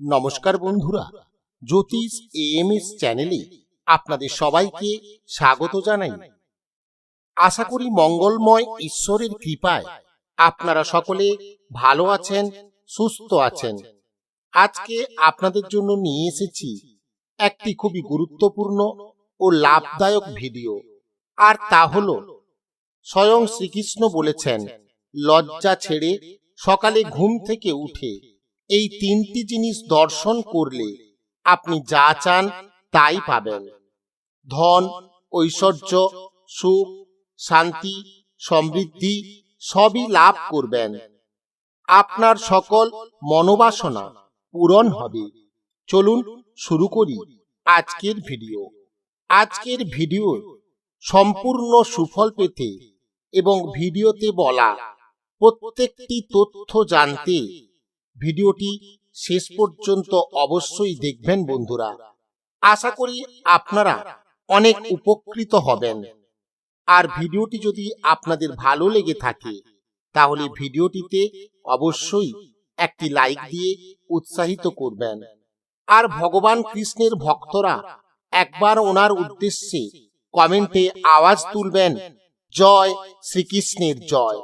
নমস্কার বন্ধুরা, জ্যোতিষ এএমএস চ্যানেলে আপনাদের সবাইকে স্বাগত জানাই। আশা করি মঙ্গলময় ঈশ্বরের কৃপায় আপনারা সকলে ভালো আছেন, সুস্থ আছেন। আজকে আপনাদের জন্য নিয়ে এসেছি একটি খুবই গুরুত্বপূর্ণ ও লাভদায়ক ভিডিও, আর তা হল, স্বয়ং শ্রীকৃষ্ণ বলেছেন, লজ্জা ছেড়ে সকালে ঘুম থেকে উঠে এই তিনটি জিনিস দর্শন করলে আপনি যা চান তাই পাবেন। ধন, ঐশ্বর্য, সুখ, শান্তি, সমৃদ্ধি সবই লাভ করবেন। আপনার সকল মনোবাসনা পূরণ হবে। চলুন শুরু করি আজকের ভিডিও। আজকের ভিডিও সম্পূর্ণ সুফল পেতে এবং ভিডিওতে বলা প্রত্যেকটি তথ্য জানতে ভিডিওটি শেষ পর্যন্ত অবশ্যই দেখবেন বন্ধুরা। আশা করি আপনারা অনেক উপকৃত হবেন। আর ভিডিওটি যদি আপনাদের ভালো লেগে থাকে, তাহলে ভিডিওটিতে অবশ্যই একটি লাইক দিয়ে উৎসাহিত করবেন। আর ভগবান কৃষ্ণের ভক্তরা একবার ওনার উদ্দেশ্যে কমেন্টে আওয়াজ তুলবেন, জয় শ্রীকৃষ্ণের জয়।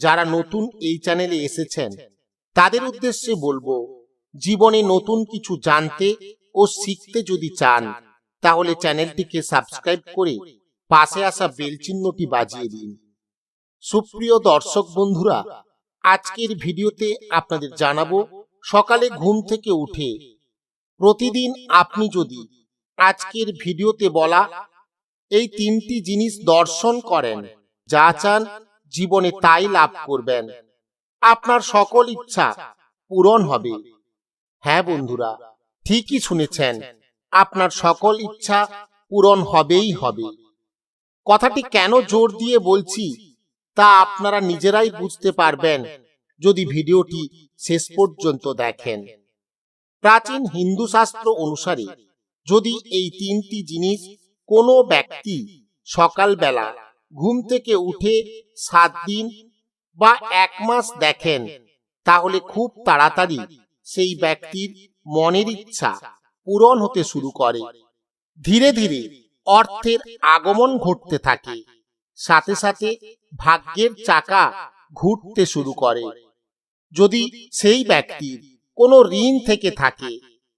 যারা নতুন এই চ্যানেলে এসেছেন তাদের উদ্দেশ্যে বলব, জীবনে নতুন কিছু জানতে ও শিখতে যদি চান, তাহলে চ্যানেলটিকে সাবস্ক্রাইব করে পাশে আসা বেল চিহ্নটি বাজিয়ে দিন। সুপ্রিয় দর্শক বন্ধুরা, আজকের ভিডিওতে আপনাদের জানাব, সকালে ঘুম থেকে উঠে প্রতিদিন আপনি যদি আজকের ভিডিওতে বলা এই তিনটি জিনিস দর্শন করেন, যা চান জীবনে তাই লাভ করবেন। আপনার সকল ইচ্ছা পূরণ হবে। হ্যাঁ বন্ধুরা, ঠিকই শুনেছেন, আপনার সকল ইচ্ছা পূরণ হবেই হবে। কথাটি কেন জোর দিয়ে বলছি, তা আপনারা নিজেরাই বুঝতে পারবেন যদি ভিডিওটি শেষ পর্যন্ত দেখেন। প্রাচীন হিন্দু শাস্ত্র অনুসারে, যদি এই তিনটি জিনিস কোনো ব্যক্তি সকালবেলা ঘুম থেকে উঠে সাত দিন বা এক মাস দেখেন, তাহলে খুব তাড়াতাড়ি সেই ব্যক্তির মনের ইচ্ছা পূরণ হতে শুরু করে। ধীরে ধীরে অর্থের আগমন ঘটতে থাকে, সাথে সাথে ভাগ্যের চাকা ঘুরতে শুরু করে। যদি সেই ব্যক্তির কোনো ঋণ থেকে থাকে,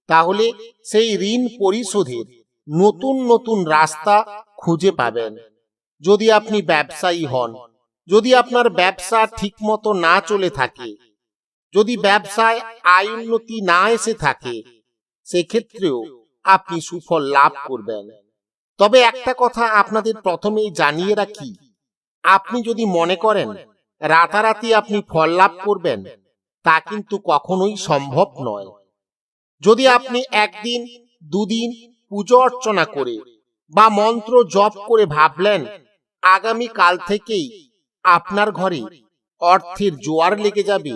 তাহলে সেই ঋণ পরিশোধের নতুন নতুন রাস্তা খুঁজে পাবেন। যদি আপনি ব্যবসায়ী হন যদি আপনার ব্যবসা ঠিকমতো না চলে থাকে, যদি ব্যবসায় আয় উন্নতি না এসে থাকে, সেক্ষেত্রেও আপনি সুফল লাভ করবেন। তবে একটা কথা আপনাদের প্রথমেই জানিয়ে রাখি, আপনি যদি মনে করেন রাতারাতি আপনি ফল লাভ করবেন, তা কিন্তু কখনোই সম্ভব নয়। যদি আপনি একদিন, দুদিন পুজো অর্চনা করে বা মন্ত্র জপ করে ভাবলেন আগামী কাল থেকেই আপনার ঘরে অর্থের জোয়ার লেগে যাবে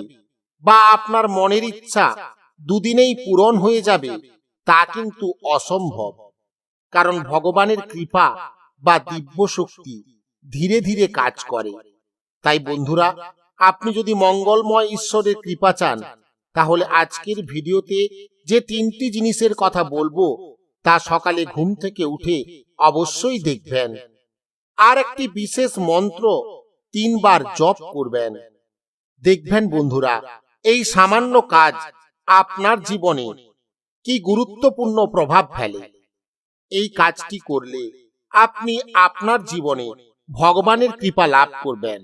বা আপনার মনের ইচ্ছা দুদিনেই পূরণ হয়ে যাবে, তা কিন্তু অসম্ভব। কারণ ভগবানের কৃপা বা দিব্য শক্তি ধীরে ধীরে কাজ করে। তাই বন্ধুরা, আপনি যদি মঙ্গলময় ঈশ্বরের কৃপা চান, তাহলে আজকের ভিডিওতে যে তিনটি জিনিসের কথা বলব, তা সকালে ঘুম থেকে উঠে অবশ্যই দেখবেন। আর একটি বিশেষ মন্ত্র তিনবার জপ করবেন। দেখবেন বন্ধুরা, এই সামান্য কাজ আপনার জীবনে কি গুরুত্বপূর্ণ প্রভাব ফেলে। এই কাজটি করলে আপনি আপনার জীবনে ভগবানের কৃপা লাভ করবেন।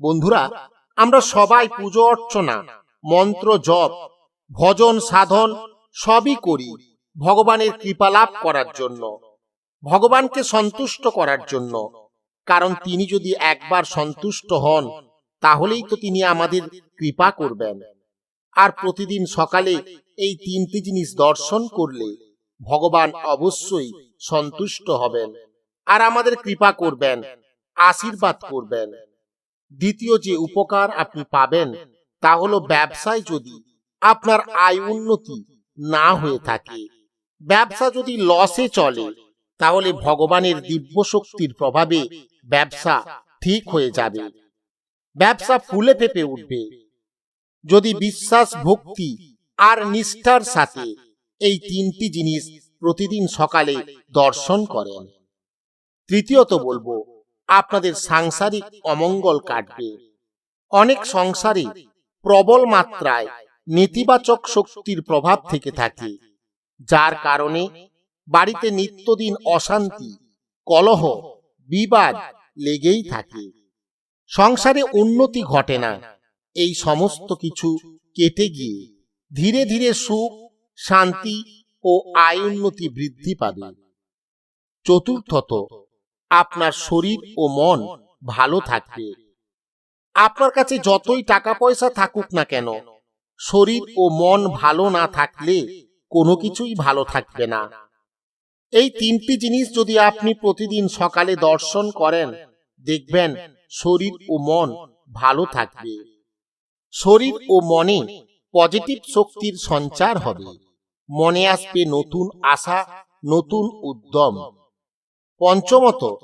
বন্ধুরা, আমরা সবাই পুজো অর্চনা, মন্ত্র জপ, ভজন সাধন সবই করি ভগবানের কৃপা লাভ করার জন্য, ভগবানকে সন্তুষ্ট করার জন্য। কারণ তিনি যদি একবার সন্তুষ্ট হন, তাহলেই তো তিনি আমাদের কৃপা করবেন। আর প্রতিদিন সকালে এই তিনটি জিনিস দর্শন করলে ভগবান অবশ্যই সন্তুষ্ট হবেন আর আমাদের কৃপা করবেন, আশীর্বাদ করবেন। দ্বিতীয় যে উপকার আপনি পাবেন, তা হলো ব্যবসায় যদি আপনার আয় উন্নতি না হয়ে থাকে। ব্যবসা যদি লসে চলে, তাহলে ভগবানের দিব্য শক্তির প্রভাবে ব্যবসা ঠিক হয়ে যাবে। ব্যবসা ফুলে ফেপে উঠবে। যদি বিশ্বাস ভক্তি আর নিষ্ঠার সাথে এই তিনটি জিনিস প্রতিদিন সকালে দর্শন করেন। তৃতীয়ত বলব আপনাদের সাংসারিক অমঙ্গল কাটবে। অনেক সংসারে প্রবল মাত্রায় নেতিবাচক শক্তির প্রভাব থেকে থাকে যার কারণে বাড়িতে নিত্যদিন অশান্তি কলহ বিবাদ লেগেই থাকে। সংসারে উন্নতি ঘটে না। এই সমস্ত কিছু কেটে গিয়ে ধীরে ধীরে সুখ, শান্তি ও আয় উন্নতি বৃদ্ধি পাবে। চতুর্থত, আপনার শরীর ও মন ভালো থাকবে। আপনার কাছে যতই টাকা পয়সা থাকুক না কেন, শরীর ও মন ভালো না থাকলে কোনো কিছুই ভালো থাকবে না। এই তিনটি জিনিস যদি আপনি প্রতিদিন সকালে দর্শন করেন দেখবেন শরীর ও মন ভালো থাকবে। শরীর ও মনে পজিটিভ শক্তির সঞ্চার হবে। মনে আসবে নতুন আশা, নতুন উদ্যম। পঞ্চমত,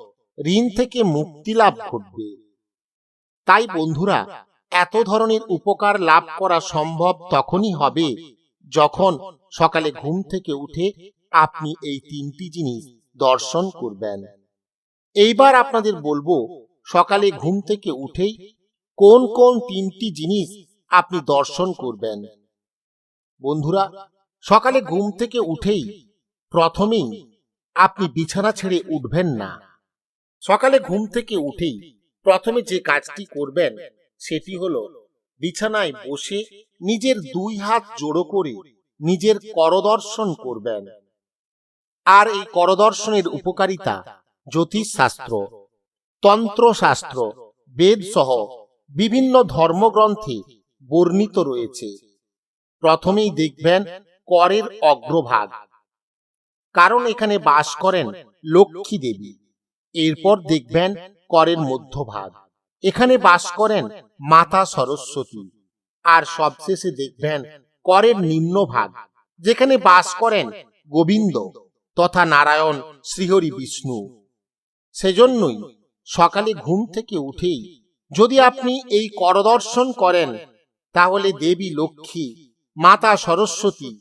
ঋণ থেকে মুক্তি লাভ ঘটবে। তাই বন্ধুরা, এত ধরনের উপকার লাভ করা সম্ভব তখনই হবে যখন সকালে ঘুম থেকে উঠে আপনি এই তিনটি জিনিস দর্শন করবেন। এইবার আপনাদের বলব, সকালে ঘুম থেকে উঠেই কোন কোন তিনটি জিনিস আপনি দর্শন করবেন। বন্ধুরা, সকালে ঘুম থেকে উঠেই প্রথমেই আপনি বিছানা ছেড়ে উঠবেন না। সকালে ঘুম থেকে উঠেই প্রথমে যে কাজটি করবেন, সেটি হলো বিছানায় বসে নিজের দুই হাত জোড়ো করে নিজের করদর্শন করবেন। আর এই করদর্শনের উপকারিতা জ্যোতিষশাস্ত্র, তন্ত্রশাস্ত্র বেদ সহ বিভিন্ন ধর্মগ্রন্থে বর্ণিত রয়েছে। প্রথমেই দেখবেন করের অগ্রভাগ। কারণ এখানে বাস করেন লক্ষ্মী দেবী। এরপর দেখবেন করের মধ্যভাগ। এখানে বাস করেন মাতা সরস্বতী। আর সবশেষে দেখবেন করের নিম্নভাগ, যেখানে বাস করেন গোবিন্দ তথা নারায়ণ শ্রীহরি বিষ্ণু। সেজন্যই সকালে ঘুম থেকে উঠেই যদি আপনি এই করদর্শন করেন, তাহলে দেবী লক্ষ্মী, মাতা সরস্বতী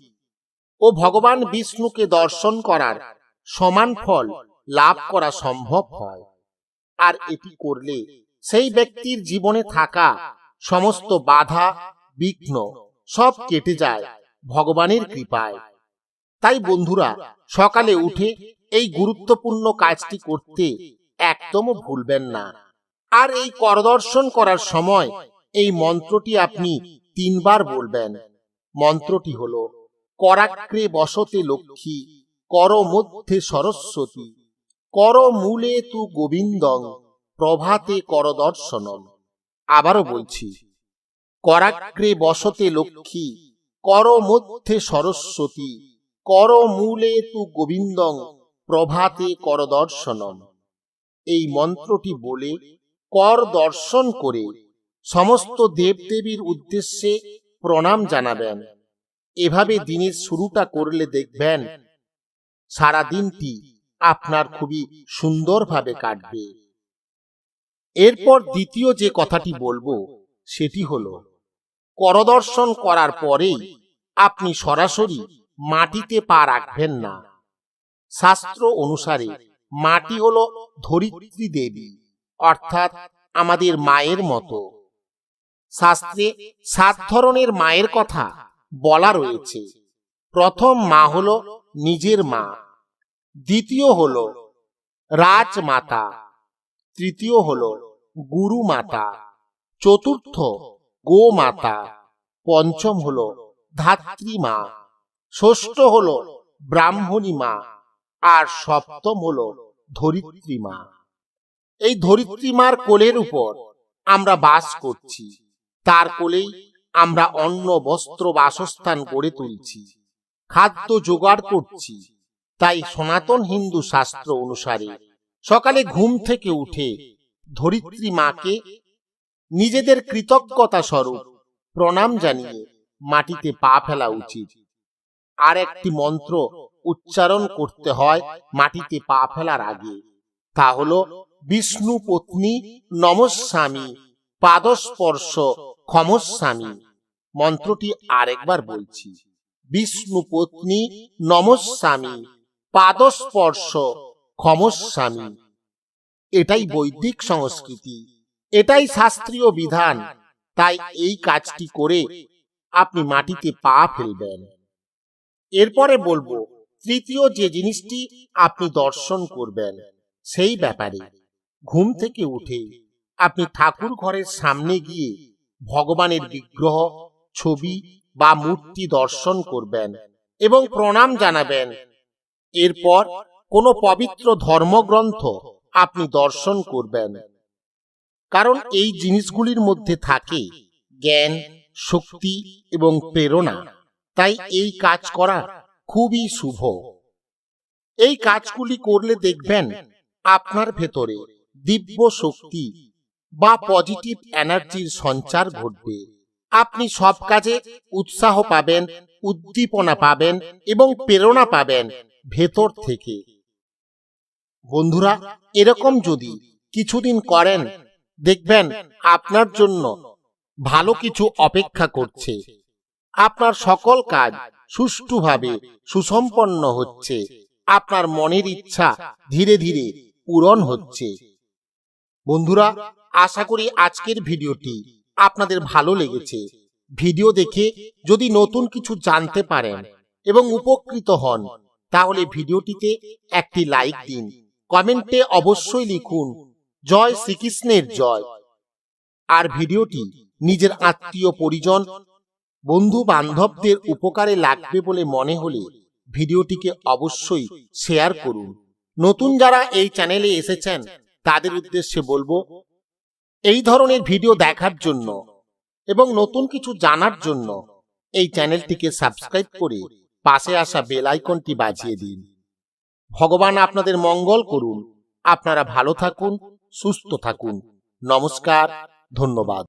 ও ভগবান বিষ্ণুকে দর্শন করার সমান ফল লাভ করা সম্ভব হয়। আর এটি করলে সেই ব্যক্তির জীবনে থাকা সমস্ত বাধা, বিঘ্ন সব কেটে যায় ভগবানের কৃপায়। তাই বন্ধুরা, সকালে উঠে এই গুরুত্বপূর্ণ কাজটি করতে একদমও ভুলবেন না। আর এই করদর্শন করার সময় এই মন্ত্রটি আপনি তিনবার বলবেন। মন্ত্রটি হল, করাক্রে বসতে লক্ষ্মী, কর মধ্যে সরস্বতী, কর মূলে তু গোবিন্দং, প্রভাতে করদর্শনম। আবারও বলছি করাগ্রে বসতে লক্ষ্মী, কর মধ্যে সরস্বতী, কর মূলে তু গোবিন্দং প্রভাতে করদর্শনম। এই মন্ত্রটি বলে, কর দর্শন করে সমস্ত দেবদেবীর উদ্দেশ্যে প্রণাম জানাবেন। এভাবে দিনের শুরুটা করলে দেখবেন সারা দিনটি আপনার খুবই সুন্দরভাবে কাটবে। এরপর দ্বিতীয় যে কথাটি বলব, সেটি হলো, করদর্শন করার পরেই আপনি সরাসরি মাটিতে পা রাখবেন না। শাস্ত্র অনুসারে মাটি হল ধরিত্রী দেবী, অর্থাৎ আমাদের মায়ের মতো। শাস্ত্রে সাত ধরনের মায়ের কথা বলা রয়েছে। প্রথম মা হল নিজের মা, দ্বিতীয় হল রাজমাতা, তৃতীয় হল গুরু মাতা চতুর্থ গোমাতা, পঞ্চম হল ধাত্রী মা, ষষ্ঠ হল ব্রাহ্মণী মা আর সপ্তম হলো ধরিত্রী মা এই ধরিত্রী মার কোলের উপর আমরা বাস করছি। তার কোলেই আমরা অন্ন, বস্ত্র, বাসস্থান গড়ে তুলছি। খাদ্য জোগাড় করছি। তাই সনাতন হিন্দু শাস্ত্র অনুসারে সকালে ঘুম থেকে উঠে ধরিত্রী মাকে নিজেদের কৃতজ্ঞতা স্বরূপ প্রণাম জানিয়ে মাটিতে পা ফেলা উচিত। আর একটি মন্ত্র উচ্চারণ করতে হয় মাটিতে পা ফেলার আগে। তা হল, বিষ্ণু পত্নী, নমস্বামী, পাদস্পর্শ, ক্ষমস্বামী। মন্ত্রটি আরেকবার বলছি, বিষ্ণু পত্নী, নমস্বামী, পাদস্পর্শ, ক্ষমস্বামী। এটাই বৈদিক সংস্কৃতি, এটাই শাস্ত্রীয় বিধান। তাই এই কাজটি করে আপনি মাটিতে পা ফেলবেন। এরপরে বলব তৃতীয় যে জিনিসটি আপনি দর্শন করবেন, সেই ব্যাপারে ঘুম থেকে উঠে আপনি ঠাকুর ঘরের সামনে গিয়ে ভগবানের বিগ্রহ, ছবি বা মূর্তি দর্শন করবেন এবং প্রণাম জানাবেন। এরপর কোনো পবিত্র ধর্মগ্রন্থ আপনি দর্শন করবেন। কারণ এই জিনিসগুলির মধ্যে থাকে জ্ঞান, শক্তি এবং প্রেরণা। তাই এই কাজ করা খুবই শুভ। এই কাজগুলি করলে দেখবেন আপনার ভেতরে দিব্য শক্তি বা পজিটিভ এনার্জির সঞ্চার ঘটবে। আপনি সব কাজে উৎসাহ পাবেন, উদ্দীপনা পাবেন এবং প্রেরণা পাবেন ভেতর থেকে। বন্ধুরা, এরকম যদি কিছুদিন করেন, দেখবেন আপনার জন্য ভালো কিছু অপেক্ষা করছে। আপনার সকল কাজ সুষ্ঠুভাবে সুসম্পন্ন হচ্ছে। আপনার মনের ইচ্ছা ধীরে ধীরে পূরণ হচ্ছে। বন্ধুরা, আশা করি আজকের ভিডিওটি আপনাদের ভালো লেগেছে। ভিডিও দেখে যদি নতুন কিছু জানতে পারেন এবং উপকৃত হন, তাহলে ভিডিওটিতে একটি লাইক দিন। কমেন্টে অবশ্যই লিখুন, জয় শ্রীকৃষ্ণের জয়। আর ভিডিওটি নিজের আত্মীয় পরিজন বন্ধু বান্ধবদের উপকারে লাগবে বলে মনে হলে ভিডিওটিকে অবশ্যই শেয়ার করুন। নতুন যারা এই চ্যানেলে এসেছেন, তাদের উদ্দেশ্যে বলব, এই ধরনের ভিডিও দেখার জন্য এবং নতুন কিছু জানার জন্য এই চ্যানেলটিকে সাবস্ক্রাইব করে পাশে আসা বেল আইকনটি বাজিয়ে দিন। ভগবান আপনাদের মঙ্গল করুন। আপনারা ভালো থাকুন, সুস্থ থাকুন। নমস্কার, ধন্যবাদ।